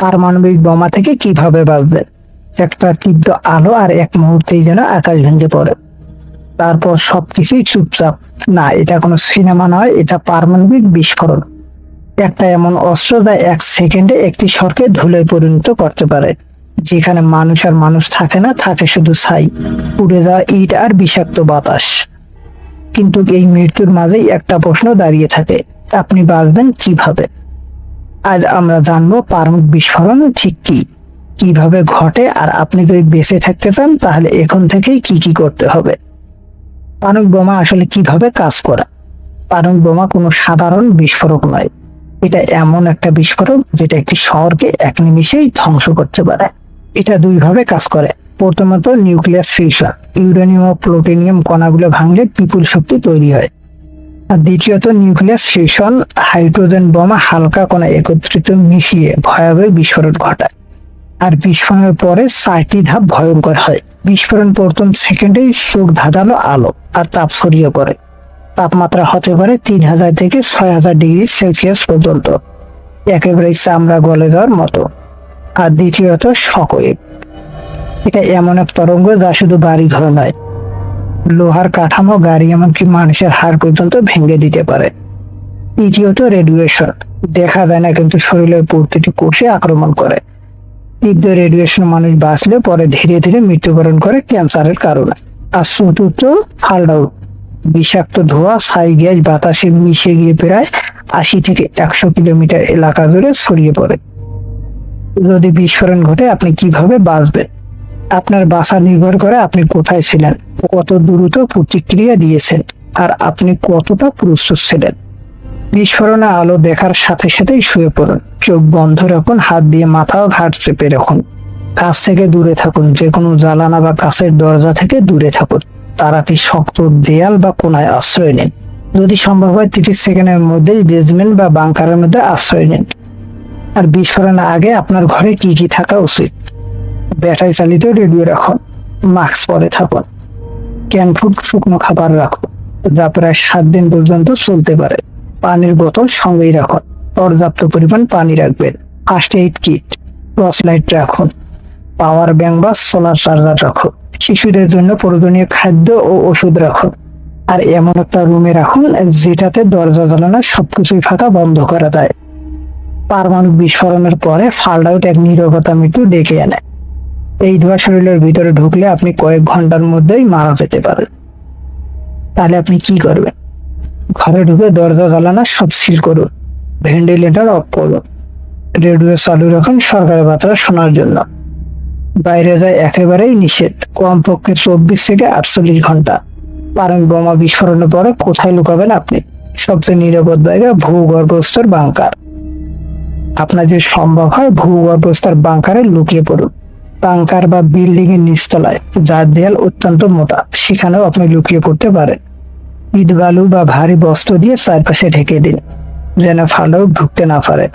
পারমাণবিক বোমা থেকে কীভাবে বাঁচবেন? একটা তীব্র আলো আর এক মুহূর্তেই যেন আকাশ ভেঙে পড়ে। তারপর সবকিছুই চুপচাপ। না, এটা কোনো সিনেমা নয়, এটা পারমাণবিক বিস্ফোরণ। একটা এমন অস্ত্র যা এক সেকেন্ডে একটি শহরকে ধুলে পরিণত করতে পারে, যেখানে মানুষ আর মানুষ থাকে না, থাকে শুধু ছাই। উড়ে যাওয়া ইট আর বিষাক্ত বাতাস। কিন্তু এই মৃত্যুর মাঝেই একটা প্রশ্ন দাঁড়িয়ে থাকে, আপনি বাঁচবেন কীভাবে? আজ আমরা জানব পারমাণবিক বিস্ফোরণ ঠিক কি? কীভাবে ঘটে আর আপনি যদি বেঁচে থাকতে চান, তাহলে এখন থেকেই কি কি করতে হবে? পারমাণবিক বোমা আসলে কীভাবে কাজ করে? পারমাণবিক বোমা কোনো সাধারণ বিস্ফোরক নয়। এটা এমন একটা বিস্ফোরক যেটা একটি শহরকে এক নিমিষেই ধ্বংস করতে পারে। এটা দুইভাবে কাজ করে। প্রথমত নিউক্লিয়াস ফিউশন। ইউরেনিয়াম ও প্লুটোনিয়াম কণাগুলো ভাঙলে বিপুল শক্তি তৈরি হয়। দ্বিতীয়ত নিউক্লিয়াস ফিউশন হাইড্রোজেন বোমা হালকা কণা একত্রিত মিশিয়ে ভয়াবহ বিস্ফোরণ ঘটায়। আর বিস্ফোরণের পরে চারটি ধাপ ভয়ঙ্কর হয়। বিস্ফোরণ প্রথম সেকেন্ডেই চোখ ধাঁধালো আলো আর তাপ ছড়িয়ে পড়ে। তাপমাত্রা হতে পারে তিন হাজার থেকে ছয় হাজার ডিগ্রি সেলসিয়াস পর্যন্ত। একেবারে চামড়া গলে যাওয়ার মতো। আর দ্বিতীয়ত শকওয়েভ এটা এমন এক তরঙ্গ যা শুধু বাড়ি ঘর নয় লোহার কাঠামো, গাড়ি এমনকি মানুষের হাড় পর্যন্ত ভেঙে দিতে পারে। তৃতীয়ত রেডিয়েশন দেখা যায় না, কিন্তু শরীরের প্রতিটি কোষে আক্রমণ করে। তীব্র রেডিয়েশন মানুষ বাঁচলে পরে ধীরে ধীরে মৃত্যুবরণ করে ক্যান্সারের কারণে। আর চতুর্থ ফাল্ড আউট বিষাক্ত ধোঁয়া, ছাই গ্যাস, বাতাসে মিশে গিয়ে প্রায় আশি থেকে একশো কিলোমিটার এলাকা জুড়ে ছড়িয়ে পড়ে। যদি বিস্ফোরণ ঘটে, আপনি কীভাবে বাঁচবেন? আপনার বাসা নির্ভর করে আপনি কোথায় ছিলেন, কত দ্রুত প্রতিক্রিয়া দিয়েছেন আর আপনি কতটা প্রস্তুত ছিলেন। বিস্ফোরণে আলো দেখার সাথে সাথেই শুয়ে পড়ুন, চোখ বন্ধ রাখুন, হাত দিয়ে মাথাও ঘাট চেপে রাখুন। কাছ থেকে দূরে থাকুন যে কোনো জ্বালানা বা কাছের দরজা থেকে দূরে থাকুন। তাড়াতাড়ি শক্ত দেয়াল বা কোনায় আশ্রয় নিন। যদি সম্ভব হয় তিরিশ সেকেন্ডের মধ্যেই বেসমেন্ট বা বাংকারের মধ্যে আশ্রয় নিন। আর বিস্ফোরণের আগে আপনার ঘরে কি কি থাকা উচিত? ব্যাটারি চালিত রেডিও রাখুন মাস্ক পরে থাকুন ক্যান ফুড শুকনো খাবার রাখুন যা প্রায় সাত দিন পর্যন্ত চলতে পারে। পানির বোতল সঙ্গেই রাখুন পর্যাপ্ত পরিমাণ পানি রাখবেন। First aid kit torch light রাখুন পাওয়ার ব্যাংক বা সোলার চার্জার রাখুন শিশুদের জন্য প্রয়োজনীয় খাদ্য ও ওষুধ রাখুন আর এমন একটা রুমে রাখুন, যেটাতে দরজা জ্বালানো সবকিছুই ফাঁকা বন্ধ করা যায়। পারমাণবিক বিস্ফোরণের পরে ফাল্ড আউট এক নিরবতা মৃত্যু ডেকে আনে। এই ধোয়া শরীরের ভিতরে ঢুকলে আপনি কয়েক ঘণ্টার মধ্যেই মারা যেতে পারেন। তাহলে আপনি কি করবেন? ঘরে ঢুকে দরজা জ্বালানা সব সিল করুন। ভেন্টিলেটর অফ করুন। রেডিও চালু রাখুন সরকারি বার্তা শোনার জন্য। বাইরে যায় একেবারেই নিষেধ। কমপক্ষে চব্বিশ থেকে আটচল্লিশ ঘণ্টা। পারমাণবিক বোমা বিস্ফোরণের পরে কোথায় লুকাবেন আপনি? সবচেয়ে নিরাপদ জায়গা ভূগর্ভস্থর বাংকার। আপনার যদি সম্ভব হয় ভূগর্ভস্থর বাংকারে লুকিয়ে পড়ুন। বাংকার বা বিল্ডিং এর নিচতলায়, যার দেয়াল অত্যন্ত মোটা। সেখানেও আপনি লুকিয়ে পড়তে পারেন। ইট বালু বা ভারী বস্ত্র দিয়ে চারপাশে ঢেকে দিন, যেন ফান্ডাও ঢুকতে না পারে।